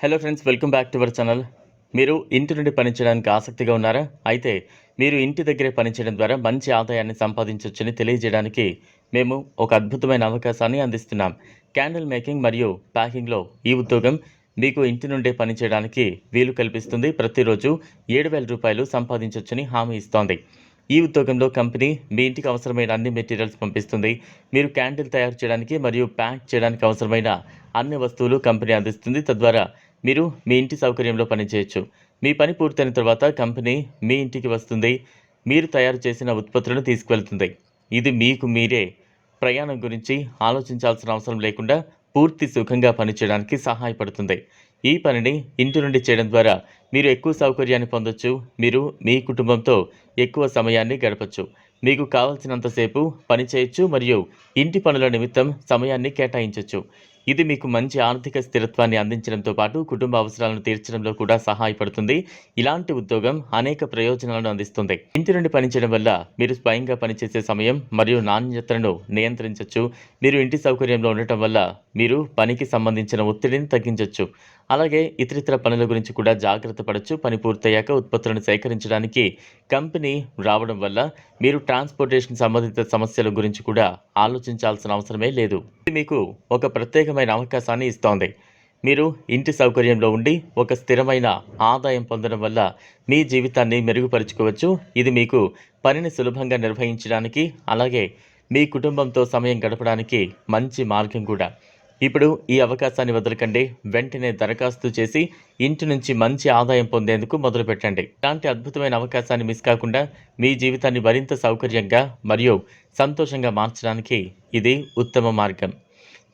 Hello friends welcome back to our channel మీరు ఇంటి నుండి పనిచేయడానికి ఆసక్తిగా ఉన్నారా? అయితే మీరు ఇంటి దగ్గరే పనిచేయడం ద్వారా మంచి ఆదాయాన్ని సంపాదించవచ్చని తెలియజేయడానికి మేము ఒక అద్భుతమైన అవకాశాన్ని అందిస్తున్నాం. క్యాండిల్ మేకింగ్ మరియు ప్యాకింగ్లో ఈ ఉద్యోగం మీకు ఇంటి నుండే పనిచేయడానికి వీలు కల్పిస్తుంది. ప్రతిరోజు ఏడు వేల రూపాయలు సంపాదించవచ్చని హామీ ఇస్తోంది. ఈ ఉద్యోగంలో కంపెనీ మీ ఇంటికి అవసరమైన అన్ని మెటీరియల్స్ పంపిస్తుంది. మీరు క్యాండిల్ తయారు చేయడానికి మరియు ప్యాక్ చేయడానికి అవసరమైన అన్ని వస్తువులు కంపెనీ అందిస్తుంది. తద్వారా మీరు మీ ఇంటి సౌకర్యంలో పనిచేయచ్చు. మీ పని పూర్తయిన తర్వాత కంపెనీ మీ ఇంటికి వస్తుంది. మీరు తయారు చేసిన ఉత్పత్తులను తీసుకువెళ్తుంది. ఇది మీకు మీరే ప్రయాణం గురించి ఆలోచించాల్సిన అవసరం లేకుండా పూర్తి సుఖంగా పనిచేయడానికి సహాయపడుతుంది. ఈ పనిని ఇంటి నుండి చేయడం ద్వారా మీరు ఎక్కువ సౌకర్యాన్ని పొందొచ్చు. మీరు మీ కుటుంబంతో ఎక్కువ సమయాన్ని గడపచ్చు. మీకు కావలసినంతసేపు పని చేయొచ్చు మరియు ఇంటి పనుల నిమిత్తం సమయాన్ని కేటాయించవచ్చు ఇది మీకు మంచి ఆర్థిక స్థిరత్వాన్ని అందించడంతో పాటు కుటుంబ అవసరాలను తీర్చడంలో కూడా సహాయపడుతుంది. ఇలాంటి ఉద్యోగం అనేక ప్రయోజనాలను అందిస్తుంది. ఇంటి నుండి పనిచేయడం వల్ల మీరు స్వయంగా పనిచేసే సమయం మరియు నాణ్యతను నియంత్రించవచ్చు మీరు ఇంటి సౌకర్యంలో ఉండటం వల్ల మీరు పనికి సంబంధించిన ఒత్తిడిని తగ్గించవచ్చు అలాగే ఇతరితర పనుల గురించి కూడా జాగ్రత్త పడచ్చు. పని పూర్తయ్యాక ఉత్పత్తులను సేకరించడానికి కంపెనీ రావడం వల్ల మీరు ట్రాన్స్పోర్టేషన్ సంబంధిత సమస్యల గురించి కూడా ఆలోచించాల్సిన అవసరమే లేదు. ఇది మీకు ఒక ప్రత్యేకమైన అవకాశాన్ని ఇస్తోంది. మీరు ఇంటి సౌకర్యంలో ఉండి ఒక స్థిరమైన ఆదాయం పొందడం వల్ల మీ జీవితాన్ని మెరుగుపరుచుకోవచ్చు. ఇది మీకు పనిని సులభంగా నిర్వహించడానికి అలాగే మీ కుటుంబంతో సమయం గడపడానికి మంచి మార్గం కూడా. ఇప్పుడు ఈ అవకాశాన్ని వదలకండి. వెంటనే దరఖాస్తు చేసి ఇంటి నుంచి మంచి ఆదాయం పొందేందుకు మొదలుపెట్టండి ఇలాంటి అద్భుతమైన అవకాశాన్ని మిస్ కాకుండా మీ జీవితాన్ని మరింత సౌకర్యంగా మరియు సంతోషంగా మార్చడానికి ఇది ఉత్తమ మార్గం.